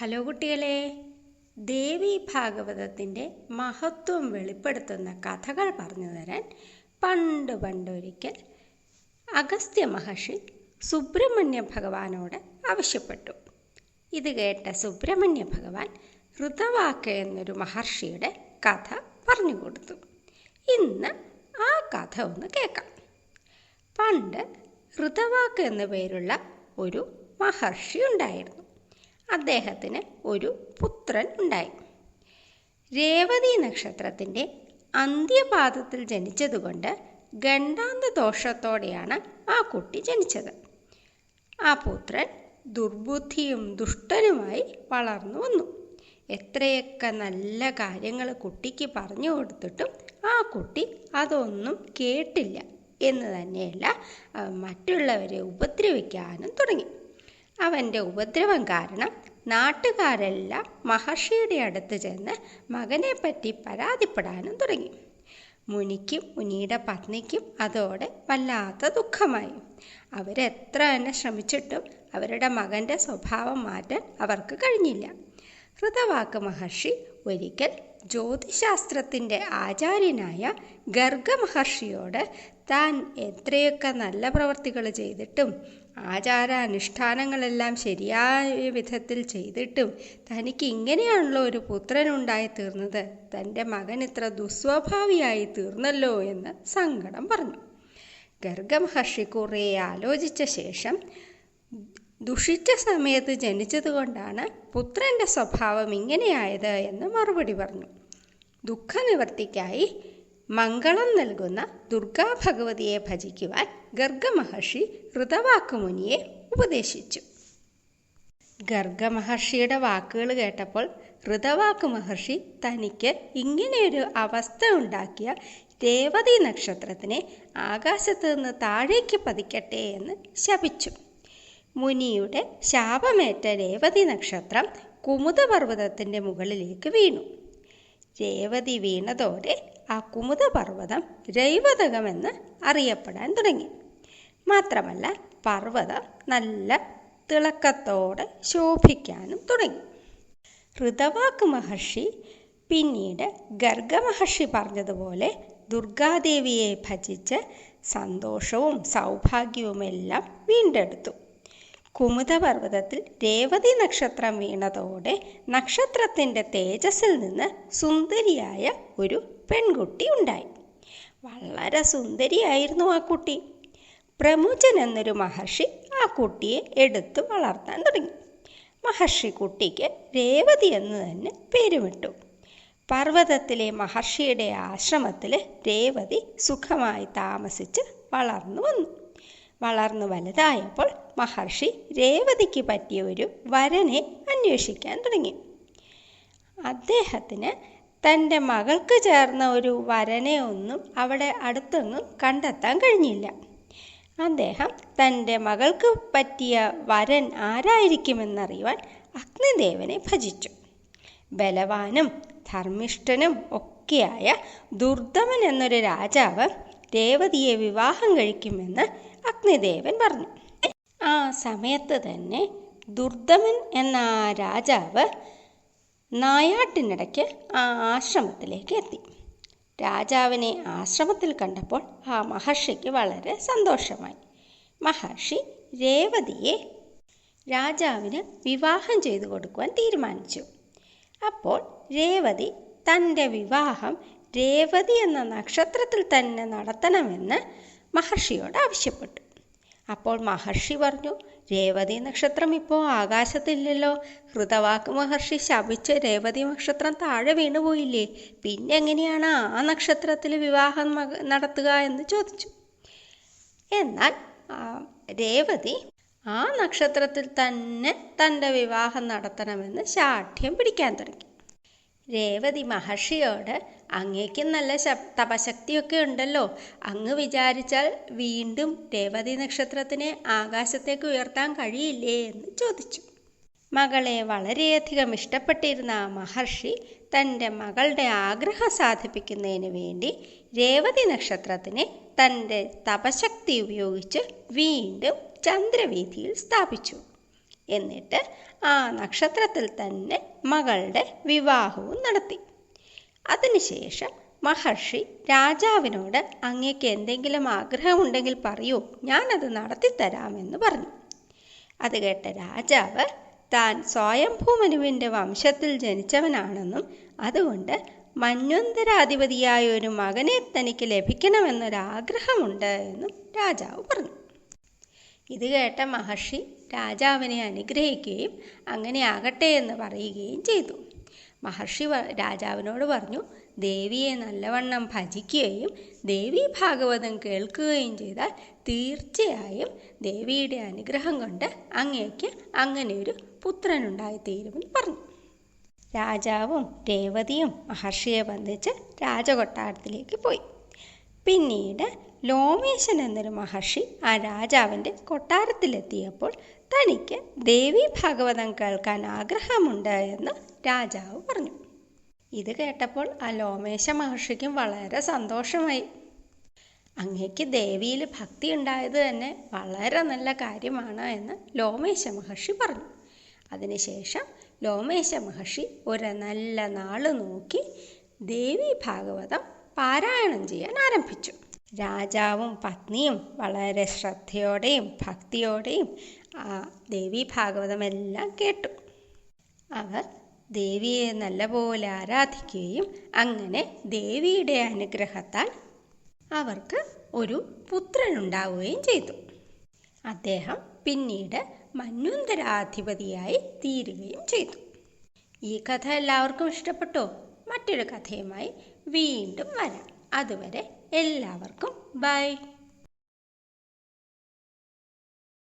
Hello കുട്ടികളെ. ദേവി ഭാഗവതത്തിന്റെ മഹത്വം വെളിപ്പെടുത്തുന്ന കഥകൾ പറഞ്ഞു തരാൻ പണ്ട് പണ്ടൊരിക്കൽ അഗസ്ത്യ മഹർഷി സുബ്രഹ്മണ്യ ഭഗവാനോട് ആവശ്യപ്പെട്ടു. ഇത് കേട്ട സുബ്രഹ്മണ്യ ഭഗവാൻ ഋതവാക്ക എന്നൊരു മഹർഷിയുടെ കഥ പറഞ്ഞു കൊടുത്തു. ഇന്ന് ആ കഥ ഒന്ന് കേൾക്കാം. പണ്ട് ഋതവാക്ക് എന്നു പേരുള്ള ഒരു മഹർഷി ഉണ്ടായിരുന്നു. അദ്ദേഹത്തിന് ഒരു പുത്രൻ ഉണ്ടായി. രേവതി നക്ഷത്രത്തിന്റെ അന്ത്യപാദത്തിൽ ജനിച്ചതുകൊണ്ട് ഗണ്ടാന്ത ദോഷത്തോടെയാണ് ആ കുട്ടി ജനിച്ചത്. ആ പുത്രൻ ദുർബുദ്ധിയും ദുഷ്ടനുമായി വളർന്നു വന്നു. എത്രയൊക്കെ നല്ല കാര്യങ്ങൾ കുട്ടിക്ക് പറഞ്ഞു കൊടുത്തിട്ടും ആ കുട്ടി അതൊന്നും കേട്ടില്ല എന്ന് തന്നെയല്ല മറ്റുള്ളവരെ ഉപദ്രവിക്കാനും തുടങ്ങി. അവന്റെ ഉപദ്രവം കാരണം നാട്ടുകാരെല്ലാം മഹർഷിയുടെ അടുത്ത് ചെന്ന് മകനെപ്പറ്റി പരാതിപ്പെടാനും തുടങ്ങി. മുനിക്കും മുനിയുടെ പത്നിക്കും അതോടെ വല്ലാത്ത ദുഃഖമായി. അവരെത്ര തന്നെ ശ്രമിച്ചിട്ടും അവരുടെ മകന്റെ സ്വഭാവം മാറ്റാൻ അവർക്ക് കഴിഞ്ഞില്ല. ഹൃതവാക്ക് മഹർഷി ഒരിക്കൽ ജ്യോതിശാസ്ത്രത്തിന്റെ ആചാര്യനായ ഗർഗ മഹർഷിയോട് താൻ എത്രയൊക്കെ നല്ല പ്രവർത്തികൾ ചെയ്തിട്ടും ആചാരാനുഷ്ഠാനങ്ങളെല്ലാം ശരിയായ വിധത്തിൽ ചെയ്തിട്ടും തനിക്ക് ഇങ്ങനെയാണല്ലോ ഒരു പുത്രനുണ്ടായി തീർന്നത്. തന്റെ മകൻ ഇത്ര ദുസ്വഭാവിയായി തീർന്നല്ലോ എന്ന് സങ്കടം പറഞ്ഞു. ഗർഗമഹർഷി കുറേ ആലോചിച്ച ശേഷം ദുഷിച്ച സമയത്ത് ജനിച്ചതുകൊണ്ടാണ് പുത്രന്റെ സ്വഭാവം ഇങ്ങനെയായത് എന്ന് മറുപടി പറഞ്ഞു. ദുഃഖനിവർത്തിക്കായി മംഗളം നൽകുന്ന ദുർഗാ ഭഗവതിയെ ഭജിക്കുവാൻ ഗർഗമഹർഷി ഋതവാക്കുമുനിയെ ഉപദേശിച്ചു. ഗർഗമഹർഷിയുടെ വാക്കുകൾ കേട്ടപ്പോൾ ഋതവാക്ക് മഹർഷി തനിക്ക് ഇങ്ങനെയൊരു അവസ്ഥ ഉണ്ടാക്കിയ രേവതി നക്ഷത്രത്തിനെ ആകാശത്ത് നിന്ന് താഴേക്ക് പതിക്കട്ടെ എന്ന് ശപിച്ചു. മുനിയുടെ ശാപമേറ്റ രേവതി നക്ഷത്രം കുമുദപർവതത്തിന്റെ മുകളിലേക്ക് വീണു. രേവതി വീണതോടെ ആ കുമുദപർവതം രൈവതകമെന്ന് അറിയപ്പെടാൻ തുടങ്ങി. മാത്രമല്ല പർവതം നല്ല തിളക്കത്തോടെ ശോഭിക്കാനും തുടങ്ങി. ഋതവാക്ക് മഹർഷി പിന്നീട് ഗർഗമഹർഷി പറഞ്ഞതുപോലെ ദുർഗാദേവിയെ ഭജിച്ച് സന്തോഷവും സൗഭാഗ്യവുമെല്ലാം വീണ്ടെടുത്തു. കുമുദപർവതത്തിൽ രേവതി നക്ഷത്രം വീണതോടെ നക്ഷത്രത്തിന്റെ തേജസ്സിൽ നിന്ന് സുന്ദരിയായ ഒരു പെൺകുട്ടി ഉണ്ടായി. വളരെ സുന്ദരിയായിരുന്നു ആ കുട്ടി. പ്രമുചൻ എന്നൊരു മഹർഷി ആ കുട്ടിയെ എടുത്തു വളർത്താൻ തുടങ്ങി. മഹർഷി കുട്ടിക്ക് രേവതി എന്ന് തന്നെ പേരുമിട്ടു പർവതത്തിലെ മഹർഷിയുടെ ആശ്രമത്തിൽ രേവതി സുഖമായി താമസിച്ച് വളർന്നു വന്നു. വളർന്നു വലുതായപ്പോൾ മഹർഷി രേവതിക്ക് പറ്റിയ ഒരു വരനെ അന്വേഷിക്കാൻ തുടങ്ങി. അദ്ദേഹത്തിന് തന്റെ മകൾക്ക് ചേർന്ന ഒരു വരനെ ഒന്നും അവിടെ അടുത്തൊന്നും കണ്ടെത്താൻ കഴിഞ്ഞില്ല. അദ്ദേഹം തന്റെ മകൾക്ക് പറ്റിയ വരൻ ആരായിരിക്കുമെന്നറിയുവാൻ അഗ്നിദേവനെ ഭജിച്ചു. ബലവാനും ധർമ്മിഷ്ഠനും ഒക്കെയായ ദുർദമൻ എന്നൊരു രാജാവ് രേവതിയെ വിവാഹം കഴിക്കുമെന്ന് അഗ്നിദേവൻ പറഞ്ഞു. സമയത്ത് തന്നെ ദുർദമൻ എന്ന ആ രാജാവ് നായാട്ടിനിടയ്ക്ക് ആ ആശ്രമത്തിലേക്ക് എത്തി. രാജാവിനെ ആശ്രമത്തിൽ കണ്ടപ്പോൾ ആ മഹർഷിക്ക് വളരെ സന്തോഷമായി. മഹർഷി രേവതിയെ രാജാവിന് വിവാഹം ചെയ്തു കൊടുക്കുവാൻ തീരുമാനിച്ചു. അപ്പോൾ രേവതി തന്റെ വിവാഹം രേവതി എന്ന നക്ഷത്രത്തിൽ തന്നെ നടത്തണമെന്ന് മഹർഷിയോട് ആവശ്യപ്പെട്ടു. അപ്പോൾ മഹർഷി പറഞ്ഞു രേവതി നക്ഷത്രം ഇപ്പോൾ ആകാശത്തില്ലല്ലോ. ഹൃതവാക്ക് മഹർഷി ശപിച്ച് രേവതി നക്ഷത്രം താഴെ വീണുപോയില്ലേ പിന്നെ എങ്ങനെയാണ് ആ നക്ഷത്രത്തിൽ വിവാഹം നടത്തുക എന്ന് ചോദിച്ചു. എന്നാൽ രേവതി ആ നക്ഷത്രത്തിൽ തന്നെ തന്റെ വിവാഹം നടത്തണമെന്ന് ശാഠ്യം പിടിക്കാൻ തുടങ്ങി. രേവതി മഹർഷിയോട് അങ്ങേക്കും നല്ല തപശക്തിയൊക്കെ ഉണ്ടല്ലോ. അങ്ങ് വിചാരിച്ചാൽ വീണ്ടും രേവതി നക്ഷത്രത്തിനെ ആകാശത്തേക്ക് ഉയർത്താൻ കഴിയില്ലേ എന്ന് ചോദിച്ചു. മകളെ വളരെയധികം ഇഷ്ടപ്പെട്ടിരുന്ന ആ മഹർഷി തന്റെ മകളുടെ ആഗ്രഹം സാധിപ്പിക്കുന്നതിന് വേണ്ടി രേവതി നക്ഷത്രത്തിനെ തന്റെ തപശക്തി ഉപയോഗിച്ച് വീണ്ടും ചന്ദ്രവീഥിയിൽ സ്ഥാപിച്ചു. എന്നിട്ട് ആ നക്ഷത്രത്തിൽ തന്നെ മകളുടെ വിവാഹവും നടത്തി. അതിനുശേഷം മഹർഷി രാജാവിനോട് അങ്ങേക്ക് എന്തെങ്കിലും ആഗ്രഹമുണ്ടെങ്കിൽ പറയൂ ഞാനത് നടത്തിത്തരാമെന്ന് പറഞ്ഞു. അത് കേട്ട രാജാവ് താൻ സ്വയംഭൂമനുവിന്റെ വംശത്തിൽ ജനിച്ചവനാണെന്നും അതുകൊണ്ട് മന്വന്തരാധിപതിയായ ഒരു മകനെ തനിക്ക് ലഭിക്കണമെന്നൊരാഗ്രഹമുണ്ട് എന്നും രാജാവ് പറഞ്ഞു. ഇത് കേട്ട മഹർഷി രാജാവിനെ അനുഗ്രഹിക്കുകയും അങ്ങനെ ആകട്ടെ എന്ന് പറയുകയും ചെയ്തു. മഹർഷി രാജാവിനോട് പറഞ്ഞു ദേവിയെ നല്ലവണ്ണം ഭജിക്കുകയും ദേവി ഭാഗവതം കേൾക്കുകയും ചെയ്താൽ തീർച്ചയായും ദേവിയുടെ അനുഗ്രഹം കൊണ്ട് അങ്ങേക്ക് അങ്ങനെ ഒരു പുത്രനുണ്ടായിത്തീരുമെന്ന് പറഞ്ഞു. രാജാവും രേവതിയും മഹർഷിയെ ബന്ധിച്ച് രാജകൊട്ടാരത്തിലേക്ക് പോയി. പിന്നീട് ലോമേശൻ എന്നൊരു മഹർഷി ആ രാജാവിന്റെ കൊട്ടാരത്തിലെത്തിയപ്പോൾ തനിക്ക് ദേവി ഭാഗവതം കേൾക്കാൻ ആഗ്രഹമുണ്ട് എന്ന് രാജാവ് പറഞ്ഞു. ഇത് കേട്ടപ്പോൾ ആ ലോമേശ മഹർഷിക്കും വളരെ സന്തോഷമായി. അങ്ങേക്ക് ദേവിയിൽ ഭക്തി ഉണ്ടായത് തന്നെ വളരെ നല്ല കാര്യമാണ് എന്ന് ലോമേശ മഹർഷി പറഞ്ഞു. അതിനുശേഷം ലോമേശ മഹർഷി ഒരു നല്ല നാൾ നോക്കി ദേവി ഭാഗവതം പാരായണം ചെയ്യാൻ ആരംഭിച്ചു. രാജാവും പത്നിയും വളരെ ശ്രദ്ധയോടെയും ഭക്തിയോടെയും ആ ദേവി ഭാഗവതമെല്ലാം കേട്ടു. അവർ ദേവിയെ നല്ലപോലെ ആരാധിക്കുകയും അങ്ങനെ ദേവിയുടെ അനുഗ്രഹത്താൽ അവർക്ക് ഒരു പുത്രനുണ്ടാവുകയും ചെയ്തു. അദ്ദേഹം പിന്നീട് മന്വന്തരാധിപതിയായി തീരുകയും ചെയ്തു. ഈ കഥ എല്ലാവർക്കും ഇഷ്ടപ്പെട്ടോ? മറ്റൊരു കഥയുമായി വീണ്ടും വരാം. അതുവരെ എല്ലാവർക്കും ബൈ